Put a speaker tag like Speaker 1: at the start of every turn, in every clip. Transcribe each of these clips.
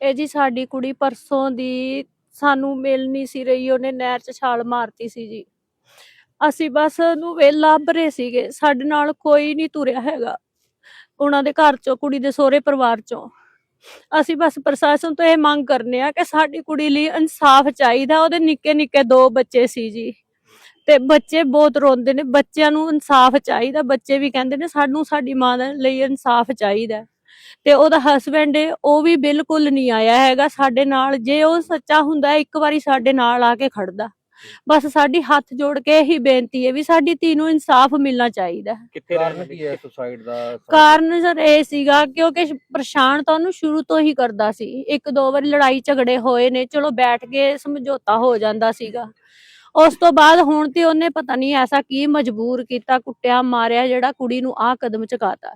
Speaker 1: ਇਹ ਜੀ ਸਾਡੀ ਕੁੜੀ ਪਰਸੋਂ ਦੀ ਸਾਨੂੰ ਮਿਲ ਨਹੀਂ ਸੀ ਰਹੀ, ਉਹਨੇ ਨਹਿਰ 'ਚ ਛਾਲ ਮਾਰਤੀ ਸੀ ਜੀ। ਅਸੀਂ ਬਸ ਉਹਨੂੰ ਵੇਲਾ ਭਰੇ ਸੀਗੇ, ਸਾਡੇ ਨਾਲ ਕੋਈ ਨਹੀਂ ਤੁਰਿਆ ਹੈਗਾ, ਉਹਨਾਂ ਦੇ ਘਰ ਚੋਂ, ਕੁੜੀ ਦੇ ਸਹੁਰੇ ਪਰਿਵਾਰ ਚੋਂ। ਅਸੀਂ ਬਸ ਪ੍ਰਸ਼ਾਸਨ ਤੋਂ ਇਹ ਮੰਗ ਕਰਨੇ ਆ ਕਿ ਸਾਡੀ ਕੁੜੀ ਲਈ ਇਨਸਾਫ ਚਾਹੀਦਾ, ਉਹਦੇ ਨਿੱਕੇ ਨਿੱਕੇ ਦੋ ਬੱਚੇ ਸੀ ਜੀ। ਤੇ ਬੱਚੇ ਬਹੁਤ ਰੋਂਦੇ ਨੇ, ਬੱਚਿਆਂ ਨੂੰ ਇਨਸਾਫ ਚਾਹੀਦਾ, ਬੱਚੇ ਵੀ ਕਹਿੰਦੇ ਨੇ, ਸਾਨੂੰ ਸਾਡੀ ਮਾਂ ਦੇ ਲਈ ਇਨਸਾਫ ਚਾਹੀਦਾ। ਤੇ ਉਹਦਾ ਹਸਬੰਡ ਉਹ ਵੀ ਬਿਲਕੁਲ ਨਹੀਂ ਆਇਆ ਹੈਗਾ ਸਾਡੇ ਨਾਲ। ਜੇ ਉਹ ਸੱਚਾ ਹੁੰਦਾ ਇੱਕ ਵਾਰੀ ਸਾਡੇ ਨਾਲ ਆ ਕੇ ਖੜਦਾ। ਬਸ ਸਾਡੀ ਹੱਥ ਜੋੜ ਕੇ ਇਹੀ ਬੇਨਤੀ ਹੈ ਵੀ ਸਾਡੀ ਧੀ ਨੂੰ ਇਨਸਾਫ ਮਿਲਣਾ ਚਾਹੀਦਾ ਹੈ।
Speaker 2: ਕਿੱਥੇ
Speaker 3: ਕਾਰਨ ਕੀ ਹੈ ਸੁਸਾਈਡ ਦਾ?
Speaker 1: ਕਾਰਨ ਸਰ ਇਹ ਸੀਗਾ ਕਿਉਂਕਿ ਪਰੇਸ਼ਾਨ ਤਾਂ ਉਹਨੂੰ ਸ਼ੁਰੂ ਤੋਂ ਹੀ ਕਰਦਾ ਸੀ। ਇੱਕ ਦੋ ਵਾਰੀ ਲੜਾਈ ਝਗੜੇ ਹੋਏ ਨੇ ਚਲੋ ਬੈਠ ਕੇ ਸਮਝੌਤਾ ਹੋ ਜਾਂਦਾ ਸੀਗਾ। ਉਸ ਤੋਂ ਬਾਅਦ ਹੁਣ ਤੇ ਉਹਨੇ ਪਤਾ ਨਹੀਂ ਐਸਾ ਕੀ ਮਜਬੂਰ ਕੀਤਾ ਕੁੱਟਿਆ ਮਾਰਿਆ ਜਿਹੜਾ ਕੁੜੀ ਨੂੰ ਆਹ ਕਦਮ ਚੁਕਾਤਾ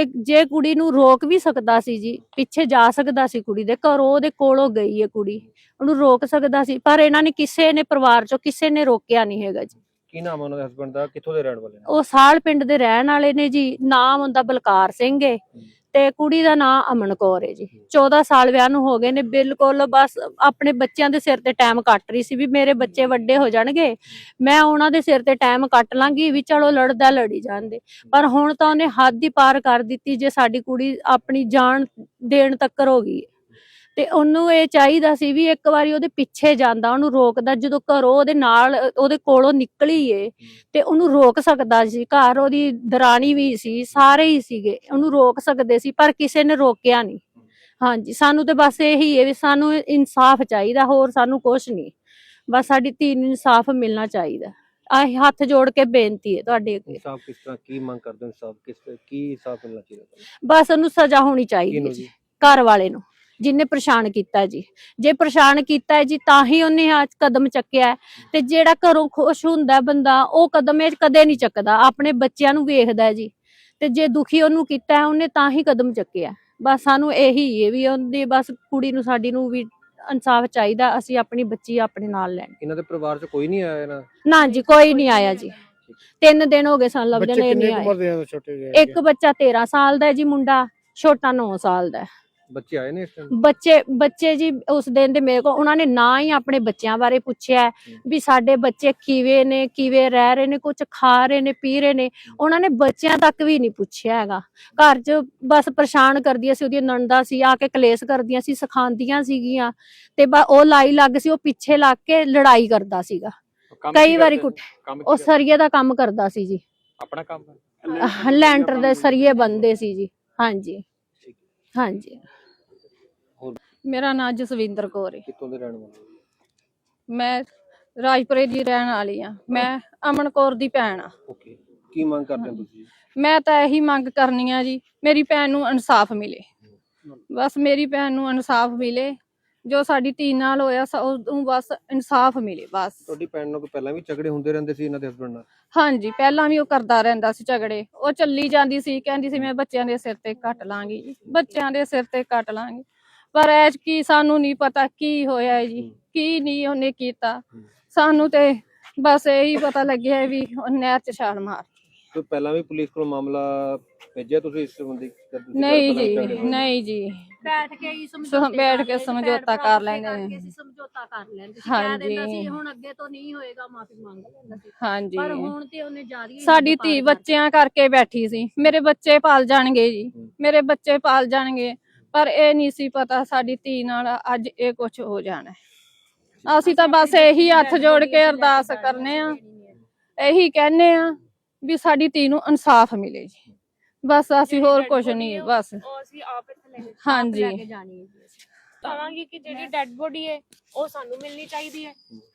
Speaker 1: ਤੇ ਜੇ ਕੁੜੀ ਨੂੰ ਰੋਕ ਵੀ ਸਕਦਾ ਸੀ ਜੀ ਪਿੱਛੇ ਜਾ ਸਕਦਾ ਸੀ ਕੁੜੀ ਦੇ ਘਰੋਂ ਉਹਦੇ ਕੋਲੋਂ ਗਈ ਹੈ ਕੁੜੀ ਉਹਨੂੰ ਰੋਕ ਸਕਦਾ ਸੀ ਪਰ ਇਹਨਾਂ ਨੇ ਕਿਸੇ ਨੇ ਪਰਿਵਾਰ ਚੋਂ ਕਿਸੇ ਨੇ ਰੋਕਿਆ ਨਹੀਂ ਹੈਗਾ ਜੀ।
Speaker 3: ਕੀ ਨਾਮ ਹੈ ਉਹਨਾਂ ਦੇ ਹਸਬੰਡ ਦਾ? ਕਿੱਥੋਂ ਦੇ ਰਹਿਣ ਵਾਲੇ ਨੇ?
Speaker 1: ਉਹ ਸਾਲ ਪਿੰਡ ਦੇ ਰਹਿਣ ਵਾਲੇ ਨੇ ਜੀ ਨਾਮ ਹੁੰਦਾ ਬਲਕਾਰ ਸਿੰਘ ਏ। ਤੇ ਕੁੜੀ ਦਾ ਨਾਂ ਅਮਨ ਕੌਰ ਹੈ ਜੀ। 14 ਸਾਲ ਵਿਆਹ ਨੂੰ ਹੋ ਗਏ ਨੇ, ਬਿਲਕੁਲ ਬਸ ਆਪਣੇ ਬੱਚਿਆਂ ਦੇ ਸਿਰ ਤੇ ਟਾਈਮ ਕੱਟ ਰਹੀ ਸੀ ਵੀ ਮੇਰੇ ਬੱਚੇ ਵੱਡੇ ਹੋ ਜਾਣਗੇ, ਮੈਂ ਉਹਨਾਂ ਦੇ ਸਿਰ ਤੇ ਟਾਈਮ ਕੱਟ ਲਾਂਗੀ ਵੀ ਚਲੋ ਲੜਦਾ ਲੜੀ ਜਾਂਦੇ। ਪਰ ਹੁਣ ਤਾਂ ਉਹਨੇ ਹੱਦ ਹੀ ਪਾਰ ਕਰ ਦਿੱਤੀ ਜੇ ਸਾਡੀ ਕੁੜੀ ਆਪਣੀ ਜਾਨ ਦੇਣ ਤੱਕ ਹੋ ਗਈ ਤੇ ਉਹਨੂੰ ਇਹ ਚਾਹੀਦਾ ਸੀ ਵੀ ਇੱਕ ਵਾਰੀ ਉਹਦੇ ਪਿੱਛੇ ਜਾਂਦਾ ਉਹਨੂੰ ਰੋਕਦਾ ਜਦੋਂ ਘਰੋਂ ਉਹਦੇ ਨਾਲ ਉਹਦੇ ਕੋਲੋਂ ਨਿਕਲੀ ਏ ਤੇ ਉਹਨੂੰ ਰੋਕ ਸਕਦਾ ਸੀ। ਘਰ ਉਹਦੀ ਦਰਾਣੀ ਵੀ ਸੀ ਸਾਰੇ ਹੀ ਸੀਗੇ ਉਹਨੂੰ ਰੋਕ ਸਕਦੇ ਸੀ ਪਰ ਕਿਸੇ ਨੇ ਰੋਕਿਆ ਨਹੀਂ। ਹਾਂਜੀ ਸਾਨੂੰ ਤੇ ਬਸ ਇਹੀ ਹੈ ਵੀ ਸਾਨੂੰ ਇਨਸਾਫ ਚਾਹੀਦਾ ਹੋਰ ਸਾਨੂੰ ਕੁਝ ਨਹੀਂ। ਬਸ ਸਾਡੀ ਧੀ ਨੂੰ ਇਨਸਾਫ ਮਿਲਣਾ ਚਾਹੀਦਾ। ਆਹ ਹੱਥ ਜੋੜ ਕੇ ਬੇਨਤੀ ਹੈ ਤੁਹਾਡੇ ਅੱਗੇ।
Speaker 3: ਇਨਸਾਫ ਕਿਸ ਤਰ੍ਹਾਂ ਕੀ ਮੰਗ ਕਰਦੇ ਹੋ ਇਨਸਾਫ? ਕਿਸ ਕੀ ਇਨਸਾਫ ਮਿਲਣਾ ਚਾਹੀਦਾ?
Speaker 1: ਬਸ ਉਹਨੂੰ ਸਜ਼ਾ ਹੋਣੀ ਚਾਹੀਦੀ ਹੈ ਘਰ ਵਾਲੇ ਨੂੰ। ਜਿਨੇ ਪਰੇਸ਼ਾਨ ਕੀਤਾ ਜੀ। ਜੇ ਪਰੇਸ਼ਾਨ ਕੀਤਾ ਹੈ ਜੀ ਤਾਂ ਹੀ ਉਹਨੇ ਅੱਜ ਕਦਮ ਚੱਕਿਆ। ਤੇ ਜਿਹੜਾ ਘਰੋਂ ਖੁਸ਼ ਹੁੰਦਾ ਬੰਦਾ ਉਹ ਕਦਮ ਇਹ ਕਦੇ ਨਹੀਂ ਚੱਕਦਾ। ਆਪਣੇ ਬੱਚਿਆਂ ਨੂੰ ਵੇਖਦਾ ਜੀ। ਤੇ ਜੇ ਦੁਖੀ ਉਹਨੂੰ ਕੀਤਾ ਹੈ, ਉਹਨੇ ਤਾਂ ਹੀ ਕਦਮ ਚੱਕਿਆ ਬਸ ਸਾਨੂੰ ਇਹੀ ਹੈ ਵੀ ਉਹਦੀ ਬਸ ਕੁੜੀ ਨੂੰ ਸਾਡੀ ਨੂੰ ਵੀ ਇਨਸਾਫ ਚਾਹੀਦਾ ਅਸੀਂ ਆਪਣੀ ਬੱਚੀ ਆਪਣੇ ਨਾਲ ਲੈਣ।
Speaker 3: ਇਹਨਾਂ ਦੇ ਪਰਿਵਾਰ ਚ ਕੋਈ ਨਹੀਂ ਆਇਆ ਨਾ?
Speaker 1: ਨਾ ਜੀ ਕੋਈ ਨਹੀਂ ਆਇਆ ਜੀ। ਤਿੰਨ ਦਿਨ ਹੋ ਗਏ ਸਾਨੂੰ ਲੱਭਦੇ ਨੇ ਨਹੀਂ ਆਏ।
Speaker 4: ਆ
Speaker 1: ਇੱਕ ਬੱਚਾ 13 ਸਾਲ ਦਾ ਹੈ ਜੀ ਮੁੰਡਾ ਛੋਟਾ 9 ਸਾਲ ਦਾ ਹੈ।
Speaker 3: ਬੱਚੇ ਆਏ ਨੇ ਇਸ ਟਾਈਮ
Speaker 1: ਬੱਚੇ ਬੱਚੇ ਜੀ ਉਸ ਦਿਨ ਦੇ ਮੇਰੇ ਕੋਲ ਉਹਨਾਂ ਨੇ ਨਾ ਹੀ ਆਪਣੇ ਬੱਚਿਆਂ ਬਾਰੇ ਪੁੱਛਿਆ ਵੀ ਸਾਡੇ ਬੱਚੇ ਕਿਵੇਂ ਨੇ ਕਿਵੇਂ ਰਹਿ ਰਹੇ ਨੇ ਕੁਝ ਖਾ ਰਹੇ ਨੇ ਪੀ ਰਹੇ ਨੇ। ਉਹਨਾਂ ਨੇ ਬੱਚਿਆਂ ਤੱਕ ਵੀ ਨਹੀਂ ਪੁੱਛਿਆ ਹੈਗਾ। ਘਰ 'ਚ ਬਸ ਪਰੇਸ਼ਾਨ ਕਰਦੀਆਂ ਸੀ ਉਹਦੀਆਂ ਨਣਦਾਂ ਸੀ ਆ ਕੇ ਕਲੇਸ਼ ਕਰਦੀਆਂ ਸੀ ਸਿਖਾਉਂਦੀਆਂ ਸੀਗੀਆਂ। ਤੇ ਬਾ ਉਹ ਲਾਈ ਲੱਗ ਸੀ ਉਹ ਪਿੱਛੇ ਲੱਗ ਕੇ ਲੜਾਈ ਕਰਦਾ ਸੀਗਾ। ਕਈ ਵਾਰੀ? ਕੁੱਟ ਉਹ? ਸਰੀਏ ਦਾ ਕੰਮ ਕਰਦਾ ਸੀ ਜੀ।
Speaker 2: ਆਪਣਾ ਕੰਮ?
Speaker 1: ਲੈਂਟਰ ਦੇ ਸਰੀਏ ਬੰਦੇ ਸੀ ਜੀ। ਹਾਂਜੀ। ਹਾਂਜੀ?
Speaker 5: ਮੇਰਾ ਨਾਮ ਜਸਵਿੰਦਰ ਕੌਰ ਹੈ
Speaker 3: ਕਿੱਥੋਂ ਦੇ ਰਹਿਣ ਵਾਲੇ ਹੋ?
Speaker 5: ਮੈਂ ਰਾਜਪੁਰੇ ਦੀ ਰਹਿਣ ਵਾਲੀ ਆ। ਮੈਂ ਅਮਨ ਕੌਰ ਦੀ ਭੈਣ ਆ।
Speaker 3: ਓਕੇ। ਕੀ ਮੰਗ ਕਰਦੇ ਹੋ ਤੁਸੀਂ?
Speaker 5: ਮੈਂ ਤਾਂ ਇਹੀ ਮੰਗ ਕਰਨੀ ਆ ਜੀ ਮੇਰੀ ਭੈਣ ਨੂੰ ਇਨਸਾਫ ਮਿਲੇ। ਬਸ ਮੇਰੀ ਭੈਣ ਨੂੰ ਇਨਸਾਫ ਮਿਲੇ ਜੋ ਸਾਡੀ ਧੀ ਨਾਲ ਹੋਇਆ ਸ- ਉਹਨੂੰ ਬਸ ਇਨਸਾਫ ਮਿਲੇ ਬਸ।
Speaker 3: ਤੁਹਾਡੀ ਭੈਣ ਨਾਲ ਕੋਈ ਪਹਿਲਾਂ ਵੀ ਝਗੜੇ ਹੁੰਦੇ ਰਹਿੰਦੇ ਸੀ ਇਹਨਾਂ ਦੇ ਹਸਬੰਡ ਨਾਲ?
Speaker 5: ਹਾਂਜੀ ਪਹਿਲਾਂ ਵੀ ਉਹ ਕਰਦਾ ਰਹਿੰਦਾ ਸੀ ਝਗੜੇ। ਉਹ ਚੱਲੀ ਜਾਂਦੀ ਸੀ ਕਹਿੰਦੀ ਸੀ ਮੈਂ ਬੱਚਿਆਂ ਦੇ ਸਿਰ ਤੇ ਕੱਟ ਲਾਂਗੀ ਬੱਚਿਆਂ ਦੇ ਸਿਰ ਤੇ ਕੱਟ ਲਾਂਗੀ। ਪਰ ਐਜ ਕੀ ਸਾਨੂੰ ਨਹੀਂ ਪਤਾ ਕੀ ਹੋਇਆ ਹੈ। ਜੀ ਕੀ ਨਹੀਂ ਉਹਨੇ ਕੀਤਾ। ਸਾਨੂੰ ਤੇ ਬਸ ਇਹੀ ਪਤਾ ਲੱਗਿਆ ਵੀ ਉਹ ਨਹਿਰ ਚ ਛਾਲ ਮਾਰ
Speaker 3: ਕੋਈ ਪਹਿਲਾਂ ਵੀ ਪੁਲਿਸ ਕੋਲ ਮਾਮਲਾ ਭੇਜਿਆ ਤੁਸੀਂ ਇਸ ਸੰਬੰਧੀ?
Speaker 5: ਨਹੀਂ ਜੀ? ਨਹੀਂ ਜੀ।
Speaker 1: ਬੈਠ ਕੇ ਹੀ
Speaker 5: ਸਮਝੌਤੇ ਬੈਠ ਕੇ ਸਮਝੌਤਾ ਕਰ ਲੈਂਦੇ ਨੇ।
Speaker 1: ਅਸੀਂ ਸਮਝੌਤਾ ਕਰ ਲੈਂਦੇ ਸੀ। ਕਹਿ ਦਿੰਦਾ ਸੀ ਹੁਣ ਅੱਗੇ ਤੋਂ ਨਹੀਂ ਹੋਏਗਾ ਮਾਫੀ ਮੰਗ ਲੈਂਦਾ ਸੀ।
Speaker 5: ਹਾਂਜੀ।
Speaker 1: ਪਰ ਹੁਣ ਤੇ ਉਹਨੇ ਜਾਰੀ ਹੀ
Speaker 5: ਸਾਡੀ ਧੀ। ਬੱਚਿਆਂ ਕਰਕੇ ਬੈਠੀ ਸੀ। ਮੇਰੇ ਬੱਚੇ ਪਾਲ ਜਾਣਗੇ ਜੀ। ਮੇਰੇ ਬੱਚੇ ਪਾਲ ਜਾਣਗੇ। ਪਰ ਇਹ ਨਹੀਂ ਸੀ ਪਤਾ ਸਾਡੀ ਧੀ ਨਾਲ ਅੱਜ ਇਹ ਕੁਝ ਹੋ ਜਾਣਾ। ਅਸੀਂ ਤਾਂ ਬਸ ਇਹੀ ਹੱਥ ਜੋੜ ਕੇ ਅਰਦਾਸ ਕਰਨੇ ਆ। ਇਹੀ ਕਹਿੰਨੇ ਆ ਵੀ ਸਾਡੀ ਧੀ ਨੂੰ ਇਨਸਾਫ ਮਿਲੇ ਜੀ। ਬਸ ਅਸੀਂ ਹੋਰ ਕੁਝ ਨਹੀਂ ਬਸ। ਹਾਂਜੀ।
Speaker 1: ਲੈ ਕੇ
Speaker 6: ਜਿਹੜੀ ਡੈੱਡ ਬੋਡੀ ਹੈ ਉਹ ਸਾਨੂੰ ਮਿਲਣੀ ਚਾਹੀਦੀ ਹੈ।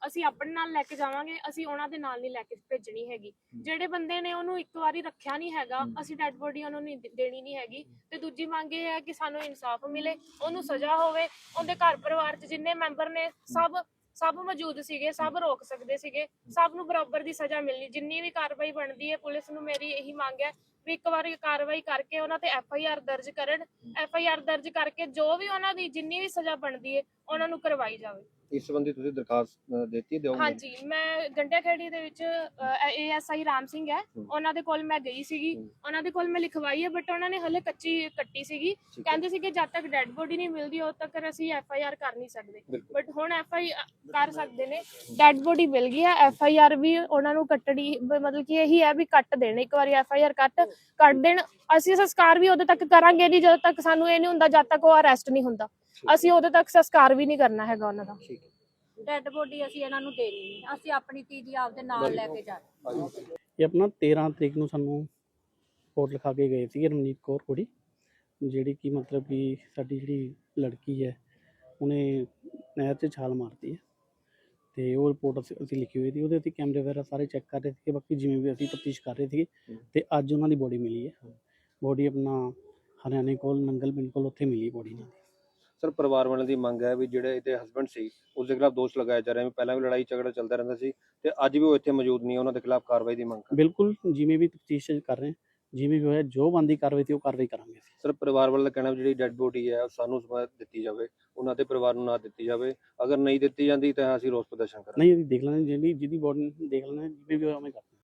Speaker 6: ਅਸੀਂ ਆਪਣੇ ਨਾਲ ਲੈ ਕੇ ਜਾਵਾਂਗੇ ਅਸੀਂ ਉਹਨਾਂ ਦੇ ਨਾਲ ਨਹੀਂ ਲੈ ਕੇ ਭੇਜਣੀ ਹੈਗੀ। ਜਿਹੜੇ ਬੰਦੇ ਨੇ ਉਹਨੂੰ ਇੱਕ ਵਾਰੀ ਰੱਖਿਆ ਨਹੀਂ ਹੈਗਾ ਅਸੀਂ ਡੈੱਡ ਬੋਡੀ ਉਹਨੂੰ ਨਹੀਂ ਦੇ- ਦੇਣੀ ਨਹੀਂ ਹੈਗੀ। ਤੇ ਦੂਜੀ ਮੰਗ ਇਹ ਹੈ ਕਿ ਸਾਨੂੰ ਇਨਸਾਫ ਮਿਲੇ ਉਹਨੂੰ ਸਜ਼ਾ ਹੋਵੇ ਉਹਦੇ ਘਰ ਪਰਿਵਾਰ 'ਚ ਜਿੰਨੇ ਮੈਂਬਰ ਨੇ ਸਭ ਸਭ ਮੌਜੂਦ ਸੀਗੇ ਸਭ ਰੋਕ ਸਕਦੇ ਸੀਗੇ। ਸਭ ਨੂੰ ਬਰਾਬਰ ਦੀ ਸਜ਼ਾ ਮਿਲਣੀ ਜਿੰਨੀ ਵੀ ਕਾਰਵਾਈ ਬਣਦੀ ਹੈ ਪੁਲਿਸ ਨੂੰ ਮੇਰੀ ਇਹੀ ਮੰਗ ਹੈ ਵੀ ਇੱਕ ਵਾਰੀ ਕਾਰਵਾਈ ਕਰਕੇ ਉਹਨਾਂ ਤੇ ਐਫ ਆਈ ਆਰ ਦਰਜ ਕਰਨ ਐਫ ਆਈ ਆਰ ਦਰਜ ਕਰਕੇ ਜੋ ਵੀ ਉਹਨਾਂ ਦੀ ਜਿੰਨੀ ਵੀ ਸਜ਼ਾ ਬਣਦੀ ਹੈ ਉਹਨਾਂ ਨੂੰ ਕਰਵਾਈ ਜਾਵੇ।
Speaker 3: ਇਸ ਸੰਬੰਧੀ ਤੁਸੀਂ ਦਰਖਾਸਤ ਅ, ਦਿੱਤੀ ਦਿਓਗੇ?
Speaker 6: ਹਾਂਜੀ ਮੈਂ ਗੰਡਿਆ ਖੇੜੀ ਦੇ ਵਿੱਚ ਏਐਸਆਈ ਰਾਮ ਸਿੰਘ ਹੈ। ਉਹਨਾਂ ਦੇ ਕੋਲ ਮੈਂ ਗਈ ਸੀਗੀ। ਉਹਨਾਂ ਦੇ ਕੋਲ ਮੈਂ ਲਿਖਵਾਈ ਹੈ ਬਟ ਉਹਨਾਂ ਨੇ ਹਲੇ ਕੱਚੀ ਕੱਟੀ ਸੀਗੀ।
Speaker 3: ਠੀਕ ਹੈ।
Speaker 6: ਕਹਿੰਦੇ ਸੀ ਕਿ ਜਦ ਤੱਕ ਡੈੱਡ ਬੋਡੀ ਨਹੀਂ ਮਿਲਦੀ ਉਦ ਤੱਕ ਅਸੀਂ ਐਫਆਈਆਰ ਕਰ ਨਹੀਂ ਸਕਦੇ।
Speaker 3: ਬਿਲਕੁਲ।
Speaker 6: ਬਟ ਹੁਣ ਐਫਆਈ ਕਰ ਸਕਦੇ ਨੇ। ਡੈੱਡ ਬੋਡੀ ਮਿਲ ਗਈ ਹੈ ਐਫਆਈਆਰ ਵੀ ਉਹਨਾਂ ਨੂੰ ਕੱਟਣੀ ਬ- ਮਤਲਬ ਕਿ ਇਹੀ ਹੈ ਵੀ ਕੱਟ ਦੇਣ। ਇੱਕ ਵਾਰੀ ਐਫਆਈਆਰ ਕੱਟ ਕੱਟ ਦੇਣ। ਅਸੀਂ ਸੰਸਕਾਰ ਵੀ ਉਦੋਂ ਤੱਕ ਕਰਾਂਗੇ ਨਹੀਂ ਜਦੋਂ ਤੱਕ ਸਾਨੂੰ ਇਹ ਨਹੀਂ ਹੁੰਦਾ ਜਦ ਤੱਕ ਉਹ ਅਰੈਸਟ ਨਹੀਂ ਹੁੰਦਾ। ਅਸੀਂ ਉਦੋਂ ਤੱਕ ਸੰਸਕਾਰ ਵੀ ਨਹੀਂ ਕਰਨਾ ਹੈਗਾ ਉਹਨਾਂ ਦਾ।
Speaker 3: ਠੀਕ ਹੈ।
Speaker 1: ਡੈੱਡ ਬੋਡੀ ਅਸੀਂ ਇਹਨਾਂ ਨੂੰ ਦੇਣੀ ਨਹੀਂ ਅਸੀਂ ਆਪਣੀ ਧੀ ਦੀ ਆਪਦੇ ਨਾਲ ਲੈ ਕੇ ਜਾਣੀ।
Speaker 2: ਇਹ ਆਪਣਾ 13 ਤਰੀਕ ਨੂੰ ਸਾਨੂੰ ਰਿਪੋਰਟ ਲਿਖਾ ਕੇ ਗਏ ਸੀ ਰਮਨੀਤ ਕੌਰ ਕੁੜੀ ਜਿਹੜੀ ਕਿ ਮਤਲਬ ਕਿ ਸਾਡੀ ਜਿਹੜੀ ਲੜਕੀ ਹੈ ਉਹਨੇ ਨਹਿਰ 'ਚ ਛਾਲ ਮਾਰਤੀ ਹੈ। ਤੇ ਉਹ ਰਿਪੋਰਟ ਅਸੀਂ ਲਿਖੀ ਹੋਈ ਸੀ। ਉਹਦੇ ਅਸੀਂ ਕੈਮਰੇ ਵਗੈਰਾ ਸਾਰੇ ਚੈੱਕ ਕਰ ਰਹੇ ਸੀਗੇ। ਬਾਕੀ ਜਿਵੇਂ ਵੀ ਅਸੀਂ ਤਫਤੀਸ਼ ਕਰ ਰਹੇ ਸੀਗੇ
Speaker 3: ਹਮ।
Speaker 2: ਤੇ ਅੱਜ ਉਹਨਾਂ ਦੀ ਬੋਡੀ ਮਿਲੀ ਹੈ। ਬੋਡੀ ਆਪਣਾ ਹਰਿਆਣੇ ਕੋਲ ਨੰਗਲ ਪਿੰਡ ਕੋਲ ਉੱਥੇ ਮਿਲੀ ਬੋਡੀ ਨਾਲ
Speaker 3: ਸਰ ਪਰਿਵਾਰ ਵਾਲਿਆਂ ਦੀ ਮੰਗ ਹੈ ਵੀ ਜਿਹੜੇ ਇਹਦੇ ਹਸਬੰਡ ਸੀ ਉਸ ਦੇ ਖਿਲਾਫ ਦੋਸ਼ ਲਗਾਇਆ ਜਾ ਰਿਹਾ ਹੈ ਪਹਿਲਾਂ ਵੀ ਲੜਾਈ ਝਗੜਾ ਚੱਲਦਾ ਰਹਿੰਦਾ ਸੀ ਤੇ ਅੱਜ ਵੀ ਉਹ ਇੱਥੇ ਮੌਜੂਦ ਨਹੀਂ ਹੈ, ਉਹਨਾਂ ਦੇ ਖਿਲਾਫ ਕਾਰਵਾਈ ਦੀ ਮੰਗ ਕਰ
Speaker 2: ਬਿਲਕੁਲ ਜਿਵੇਂ ਵੀ ਤਫਤੀਸ਼ ਕਰ ਰਹੇ ਹਾਂ ਜਿਵੇਂ ਵੀ ਹੋਇਆ ਜੋ ਬੰਦੀ ਕਾਰਵਾਈ ਤੇ ਉਹ ਕਾਰਵਾਈ ਕਰਾਂਗੇ
Speaker 3: ਸਰ ਪਰਿਵਾਰ ਵਾਲਾ ਕਹਿਣਾ ਵੀ ਜਿਹੜੀ ਡੈੱਡ ਬੋਡੀ ਹੈ ਉਹ ਸਾਨੂੰ ਸਮਾਂ ਦਿੱਤੀ ਜਾਵੇ ਉਹਨਾਂ ਦੇ ਪਰਿਵਾਰ ਨੂੰ ਨਾ ਦਿੱਤੀ ਜਾਵੇ ਅਗਰ ਨਹੀਂ ਦਿੱਤੀ ਜਾਂਦੀ ਤਾਂ ਅਸੀਂ ਰੋਸ ਪ੍ਰਦਰਸ਼ਨ ਕਰਾਂਗੇ।
Speaker 2: ਨਹੀਂ ਅਸੀਂ ਦੇਖ ਲੈਣਾ ਜਿਹੜੀ ਜਿਹਦੀ ਬੋਡੀ ਦੇਖ ਲੈਣਾ ਜਿਵੇਂ ਵੀ ਹੋਇਆ ਉਵੇਂ ਕਰਾਂਗੇ